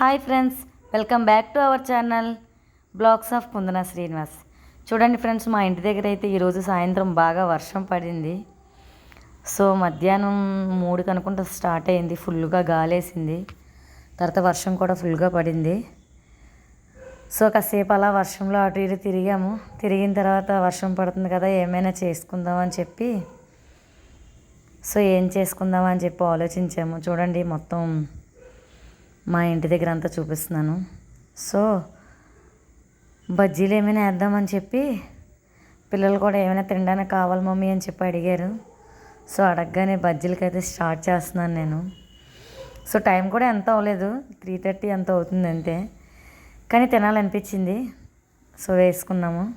Hi friends welcome back to our channel blogs of Kundana Srinivas. చూడండి friends మా ఇంటి దగ్గర అయితే ఈరోజు సాయంత్రం బాగా వర్షం పడింది. సో మధ్యాహ్నం మూడు అనుకుంటా స్టార్ట్ అయింది ఫుల్గా గాలేసింది. తర్వాత వర్షం కూడా ఫుల్గా పడింది. సో కాసేపు అలా వర్షంలో అటు ఇటు తిరిగాము. తిరిగిన తర్వాత వర్షం పడుతుంది కదా ఏమైనా చేసుకుందాం అని చెప్పి. సో ఏం చేసుకుందాం అని చెప్పి ఆలోచించాము. చూడండి మొత్తం మా ఇంటి దగ్గర అంతా చూపిస్తున్నాను. సో బజ్జీలు ఏమైనా వేద్దామని చెప్పి పిల్లలు కూడా ఏమైనా తినడానికి కావాలి మమ్మీ అని చెప్పి అడిగారు. సో అడగగానే బజ్జీలకి అయితే స్టార్ట్ చేస్తున్నాను నేను. సో టైం కూడా ఎంత అవ్వలేదు. త్రీ థర్టీ ఎంత అవుతుంది అంతే. కానీ తినాలనిపించింది. సో వేసుకున్నాము.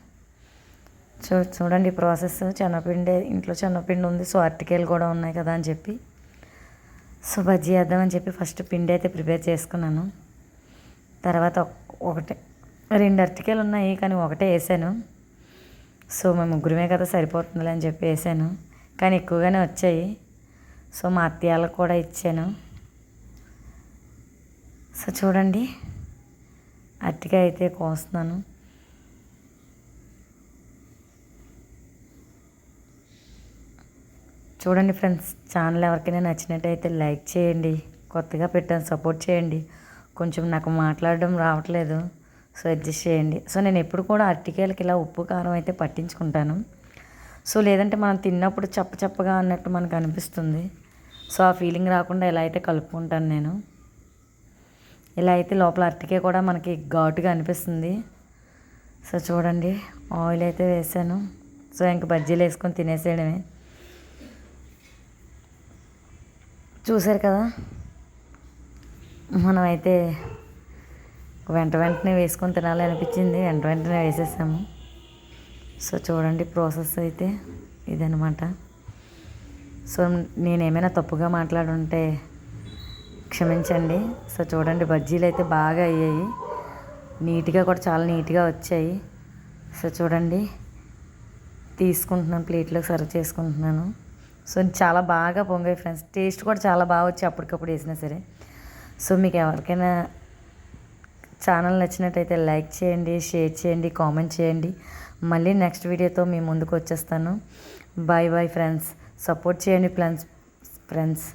చూ చూడండి ప్రాసెస్. చెన్నపిండి ఇంట్లో చెన్నపిండి ఉంది. సో అరటికాయలు కూడా ఉన్నాయి కదా అని చెప్పి. సో బజ్జీ వేద్దామని చెప్పి ఫస్ట్ పిండి అయితే ప్రిపేర్ చేసుకున్నాను. తర్వాత ఒకటే రెండు అరటికాయలు ఉన్నాయి కానీ ఒకటే వేసాను. సో మేము ముగ్గురమే కదా సరిపోతుందిలే అని చెప్పి వేసాను. కానీ ఎక్కువగానే వచ్చాయి. సో మా అత్తయ్యలకు కూడా ఇచ్చాను. సో చూడండి. అరటికాయ అయితే కోస్తున్నాను. చూడండి ఫ్రెండ్స్ ఛానల్ ఎవరికైనా నచ్చినట్టయితే లైక్ చేయండి కొత్తగా పెట్టాను సపోర్ట్ చేయండి. కొంచెం నాకు మాట్లాడడం రావట్లేదు సో అడ్జస్ట్ చేయండి. సో నేను ఎప్పుడు కూడా అరటికాయలకి ఇలా ఉప్పు కారం అయితే పట్టించుకుంటాను. సో లేదంటే మనం తిన్నప్పుడు చప్ప చప్పగా అన్నట్టు మనకు అనిపిస్తుంది. సో ఆ ఫీలింగ్ రాకుండా ఇలా అయితే కలుపుకుంటాను నేను. ఇలా అయితే లోపల అరటికాయ కూడా మనకి ఘాటుగా అనిపిస్తుంది. సో చూడండి ఆయిల్ అయితే వేసాను. సో ఇంక బజ్జీలు వేసుకొని తినేసేయడమే. చూశారు కదా? మనమైతే వెంట వెంటనే వేసుకొని తినాలి అనిపించింది. వెంట వెంటనే వేసేసాము. సో చూడండి ప్రాసెస్ అయితే ఇదనమాట సో నేనేమైనా తప్పుగా మాట్లాడుంటే క్షమించండి. సో చూడండి బజ్జీలు అయితే బాగా అయ్యాయి. నీట్గా కూడా చాలా నీట్గా వచ్చాయి. సో చూడండి తీసుకుంటున్నాను ప్లేట్లోకి సర్వ్ చేసుకుంటున్నాను. సో చాలా బాగా పొంగాయి ఫ్రెండ్స్. టేస్ట్ కూడా చాలా బాగా వచ్చి అప్పటికప్పుడు వేసినా సరే. సో మీకు ఎవరికైనా ఛానల్ నచ్చినట్టయితే లైక్ చేయండి షేర్ చేయండి కామెంట్ చేయండి. మళ్ళీ నెక్స్ట్ వీడియోతో మీ ముందుకు వచ్చేస్తాను. Bye bye friends. సపోర్ట్ చేయండి ఫ్రెండ్స్ ఫ్రెండ్స్.